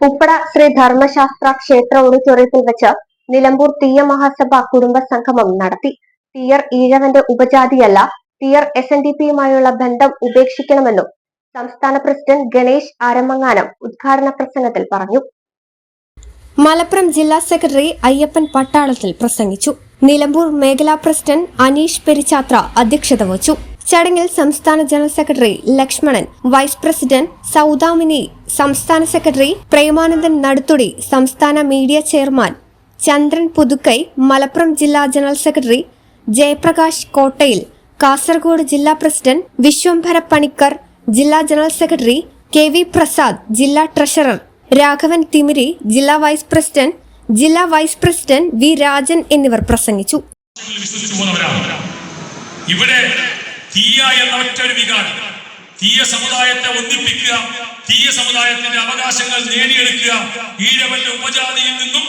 Uppada Shri Dharmasasthra ക്ഷേത്ര ഓഡിറ്റോറിയത്തിൽ വെച്ച് നിലമ്പൂർ തീയ മഹാസഭ കുടുംബ സംഗമം നടത്തി. തീയർ ഈഴവന്റെ ഉപജാതിയല്ല തീയർ എസ് എൻ ഡി പിയുമായുള്ള ബന്ധം ഉപേക്ഷിക്കണമെന്നും സംസ്ഥാന പ്രസിഡന്റ് ഗണേഷ് ആരമങ്ങാനം ഉദ്ഘാടന പ്രസംഗത്തിൽ പറഞ്ഞു. മലപ്പുറം ജില്ലാ സെക്രട്ടറി അയ്യപ്പൻ പട്ടാളത്തിൽ പ്രസംഗിച്ചു. നിലമ്പൂർ മേഖലാ പ്രസിഡന്റ് അനീഷ് പെരിച്ചാത്ര അധ്യക്ഷത വഹിച്ചു. ചടങ്ങിൽ സംസ്ഥാന general secretary Lakshmanan vice president Saudamini സംസ്ഥാന സെക്രട്ടറി പ്രേമാനന്ദൻ നടുത്തുടി സംസ്ഥാന മീഡിയ ചെയർമാൻ ചന്ദ്രൻ പുതുക്കൈ മലപ്പുറം ജില്ലാ ജനറൽ സെക്രട്ടറി ജയപ്രകാശ് കോട്ടയിൽ കാസർഗോഡ് ജില്ലാ പ്രസിഡന്റ് വിശ്വംഭര പണിക്കർ ജില്ലാ general secretary K V Prasad ജില്ലാ ട്രഷറർ രാഘവൻ തിമിരി ജില്ലാ വൈസ് പ്രസിഡന്റ് ജില്ലാ വൈസ് പ്രസിഡന്റ് വി രാജൻ എന്നിവർ പ്രസംഗിച്ചു. ഇവിടെ തീയ എന്ന ഒറ്റ ഒരു വികാരം. തീയ സമുദായത്തെ ഒന്നിപ്പിക്കുക തീയ സമുദായത്തിന്റെ അവകാശങ്ങൾ നേടിയെടുക്കുക ഈഴവന്റെ ഉപജാതിയിൽ നിന്നും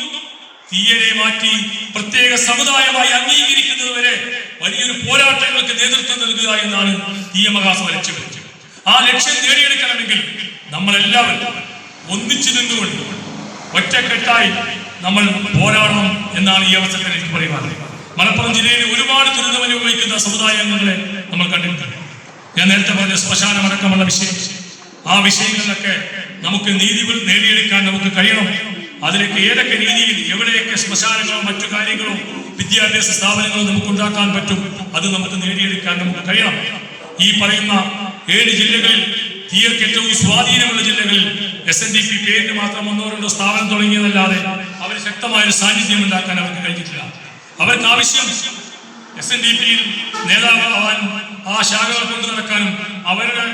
തീയരെ മാറ്റി പ്രത്യേക സമുദായമായി അംഗീകരിക്കുന്നത് വരെ വലിയൊരു പോരാട്ടങ്ങൾക്ക് നേതൃത്വം നൽകുക എന്നാണ് തീയ മഹാസഭ ലക്ഷ്യമിട്ടത്. ആ ലക്ഷ്യം നേടിയെടുക്കണമെങ്കിൽ നമ്മളെല്ലാവരും ഒന്നിച്ചു നിന്നുകൊണ്ട് ഒറ്റക്കെട്ടായി നമ്മൾ പോരാടണം എന്നാണ് ഈ അവസരത്തിൽ എനിക്ക് പറയുവാനുള്ളത്. മലപ്പുറം ജില്ലയിൽ ഒരുപാട് ദുരിതം അനുഭവിക്കുന്ന സമുദായാംഗങ്ങളെ നമ്മൾ കണ്ടിട്ടുണ്ട് ഞാൻ നേരത്തെ പറഞ്ഞ ശ്മശാനമടക്കമുള്ള വിഷയം. ആ വിഷയങ്ങളിലൊക്കെ നമുക്ക് നീതി നേടിയെടുക്കാൻ നമുക്ക് കഴിയണം. അതിലേക്ക് ഏതൊക്കെ രീതിയിൽ എവിടെയൊക്കെ ശ്മശാനങ്ങളോ മറ്റു കാര്യങ്ങളോ വിദ്യാഭ്യാസ സ്ഥാപനങ്ങളോ നമുക്ക് ഉണ്ടാക്കാൻ പറ്റും അത് നമുക്ക് നേടിയെടുക്കാൻ നമുക്ക് കഴിയണം. ഈ പറയുന്ന ഏഴ് ജില്ലകളിൽ തീർക്ക് ഏറ്റവും സ്വാധീനമുള്ള ജില്ലകളിൽ എസ് എൻ ഡി പി പേരിന് മാത്രം ഒന്നോ രണ്ടോ സ്ഥാപനം തുടങ്ങിയതല്ലാതെ അവർ ശക്തമായ ഒരു സാന്നിധ്യം ഉണ്ടാക്കാൻ അവർക്ക് കഴിഞ്ഞിട്ടില്ല. അവർക്ക് ആവശ്യം എസ് എൻ ഡി പിയിൽ നേതാവാൻ ആ ശാഖകൾ കൊണ്ടു നടക്കാനും അവരുടെ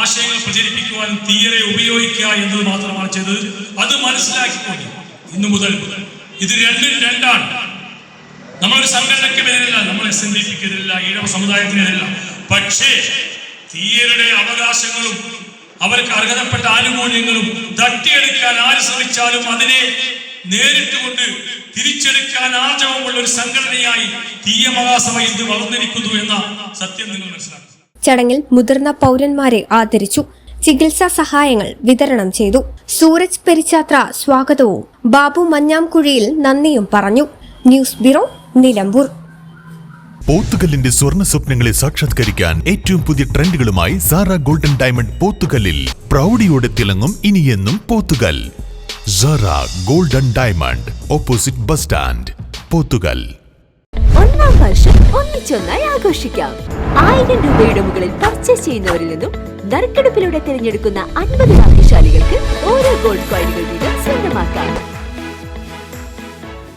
ആശയങ്ങൾ പ്രചരിപ്പിക്കുവാനും തീയറെ ഉപയോഗിക്കുക എന്നത് മാത്രമാണ് ചെയ്തത്. അത് മനസ്സിലാക്കിക്കൊണ്ട് ഇന്നു മുതൽ ഇത് രണ്ടും രണ്ടാണ്. നമ്മളൊരു സംഘടനയ്ക്കെതിരല്ല നമ്മൾ എസ് എൻ ഡി പിക്കെതിരല്ല ഈഴവ സമുദായത്തിനെതിരല്ല. പക്ഷേ തീയരുടെ അവകാശങ്ങളും അവർക്ക് അർഹതപ്പെട്ട ആനുകൂല്യങ്ങളും തട്ടിയെടുക്കാൻ ആര് ശ്രമിച്ചാലും അതിനെ നേരിട്ട് കൊണ്ട് തിരിച്ചെടുക്കാൻ ആർജവമുള്ള ഒരു സംഘടനയായി തീയ മഹാസഭ ഇന്ന് വളർന്നിരിക്കുന്നു എന്ന സത്യം നിങ്ങൾ മനസ്സിലാക്കുക ചടങ്ങിൽ മുതിർന്ന പൗരന്മാരെ ആദരിച്ചു. ചികിത്സാ സഹായങ്ങൾ വിതരണം ചെയ്തു. സൂരജ് പെരിച്ചാത്ര സ്വാഗതവും ബാബു മഞ്ഞാംകുഴിയിൽ നന്ദിയും പറഞ്ഞു. News bureau Nilambur. പോത്തുകല്ലിന്റെ സ്വർണ സ്വപ്നങ്ങളെ സാക്ഷാത്കരിക്കാൻ ഏറ്റവും പുതിയ ട്രെൻഡുകളുമായി സാറ ഗോൾഡൻ ഡയമണ്ട് പോത്തുകല്ലിൽ. പ്രൗഢിയോടെ തിളങ്ങും ഇനിയെന്നും Pothukal. Sara golden diamond opposite bus stand Pothukal ഒന്നാം വർഷം ഒന്നിച്ചൊന്നായി ആഘോഷിക്കാം. ആയിരം രൂപയുടെ മുകളിൽ പർച്ചേസ് ചെയ്യുന്നവരിൽ നിന്നും നറുക്കെടുപ്പിലൂടെ തിരഞ്ഞെടുക്കുന്ന അൻപത് ഭാഗ്യശാലികൾക്ക് ഓരോ ഗോൾഡ് കോയിനുകൾ വീതം സ്വന്തമാക്കാം.